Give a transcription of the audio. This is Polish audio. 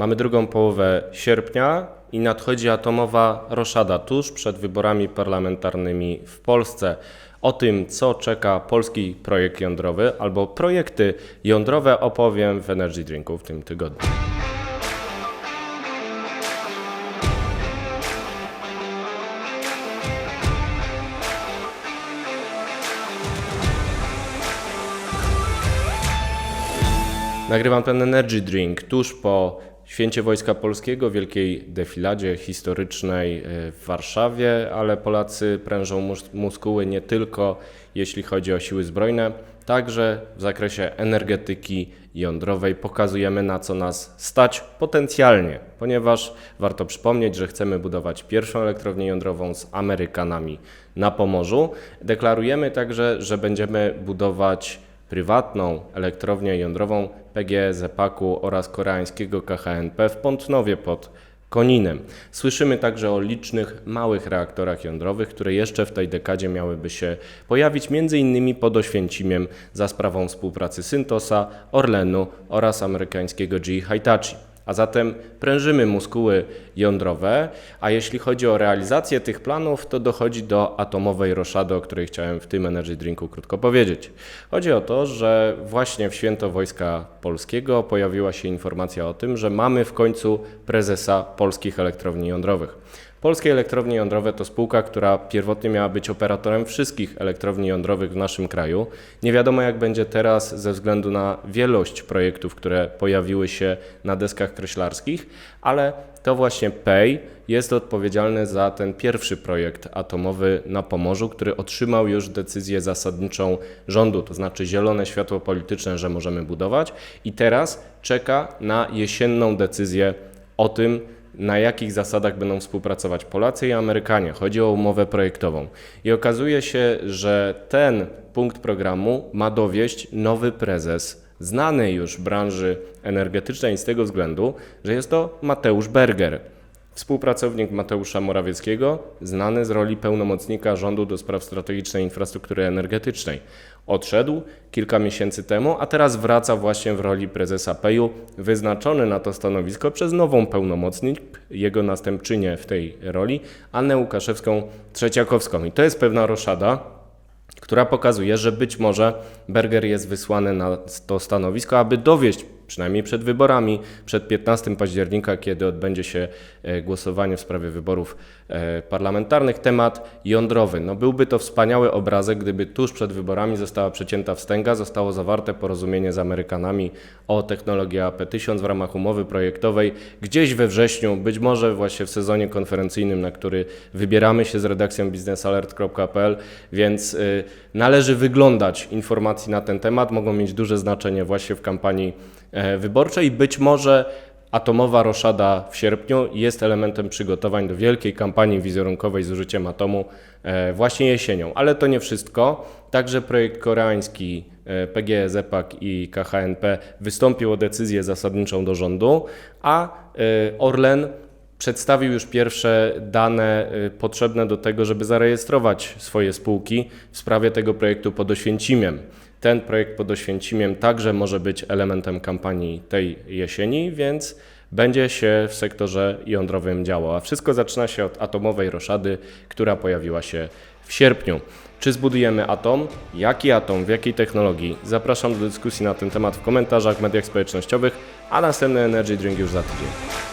Mamy drugą połowę sierpnia i nadchodzi atomowa roszada tuż przed wyborami parlamentarnymi w Polsce. O tym, co czeka polski projekt jądrowy albo projekty jądrowe, opowiem w Energy Drinku w tym tygodniu. Nagrywam ten Energy Drink tuż po Święcie Wojska Polskiego, wielkiej defiladzie historycznej e, w Warszawie, ale Polacy prężą mus- muskuły nie tylko jeśli chodzi o siły zbrojne, także w zakresie energetyki jądrowej pokazujemy na co nas stać potencjalnie, ponieważ warto przypomnieć, że chcemy budować pierwszą elektrownię jądrową z Amerykanami na Pomorzu. Deklarujemy także, że będziemy budować prywatną elektrownię jądrową PGE Zepaku oraz koreańskiego KHNP w Pątnowie pod Koninem. Słyszymy także o licznych małych reaktorach jądrowych, które jeszcze w tej dekadzie miałyby się pojawić innymi pod Oświęcimiem za sprawą współpracy Syntosa, Orlenu oraz amerykańskiego GE Hitachi. A zatem prężymy muskuły jądrowe, a jeśli chodzi o realizację tych planów, to dochodzi do atomowej roszady, o której chciałem w tym Energy Drinku krótko powiedzieć. Chodzi o to, że właśnie w święto Wojska Polskiego pojawiła się informacja o tym, że mamy w końcu prezesa polskich elektrowni jądrowych. Polskie Elektrownie Jądrowe to spółka, która pierwotnie miała być operatorem wszystkich elektrowni jądrowych w naszym kraju. Nie wiadomo jak będzie teraz ze względu na wielość projektów, które pojawiły się na deskach kreślarskich, ale to właśnie PEJ jest odpowiedzialny za ten pierwszy projekt atomowy na Pomorzu, który otrzymał już decyzję zasadniczą rządu, to znaczy zielone światło polityczne, że możemy budować i teraz czeka na jesienną decyzję o tym, na jakich zasadach będą współpracować Polacy i Amerykanie. Chodzi o umowę projektową. I okazuje się, że ten punkt programu ma dowieść nowy prezes, znany już branży energetycznej z tego względu, że jest to Mateusz Berger. Współpracownik Mateusza Morawieckiego, znany z roli pełnomocnika rządu do spraw strategicznej infrastruktury energetycznej. Odszedł kilka miesięcy temu, a teraz wraca właśnie w roli prezesa PEJ-u, wyznaczony na to stanowisko przez nową pełnomocnik, jego następczynię w tej roli, Annę Łukaszewską-Trzeciakowską. I to jest pewna roszada, która pokazuje, że być może Berger jest wysłany na to stanowisko, aby dowieść przynajmniej przed wyborami, przed 15 października, kiedy odbędzie się e, głosowanie w sprawie wyborów e, parlamentarnych, temat jądrowy. No byłby to wspaniały obrazek, gdyby tuż przed wyborami została przecięta wstęga, zostało zawarte porozumienie z Amerykanami o technologii AP1000 w ramach umowy projektowej. Gdzieś we wrześniu, być może właśnie w sezonie konferencyjnym, na który wybieramy się z redakcją biznesalert.pl, więc y, należy wyglądać informacji na ten temat, mogą mieć duże znaczenie właśnie w kampanii e, wyborczej. Być może atomowa roszada w sierpniu jest elementem przygotowań do wielkiej kampanii wizerunkowej z użyciem atomu e, właśnie jesienią. Ale to nie wszystko. Także projekt koreański e, PGE ZEPAK i KHNP wystąpił o decyzję zasadniczą do rządu, a e, Orlen przedstawił już pierwsze dane potrzebne do tego, żeby zarejestrować swoje spółki w sprawie tego projektu pod Oświęcimiem. Ten projekt pod Oświęcimiem także może być elementem kampanii tej jesieni, więc będzie się w sektorze jądrowym działo. A wszystko zaczyna się od atomowej roszady, która pojawiła się w sierpniu. Czy zbudujemy atom? Jaki atom? W jakiej technologii? Zapraszam do dyskusji na ten temat w komentarzach, mediach społecznościowych, a następny Energy Drink już za tydzień.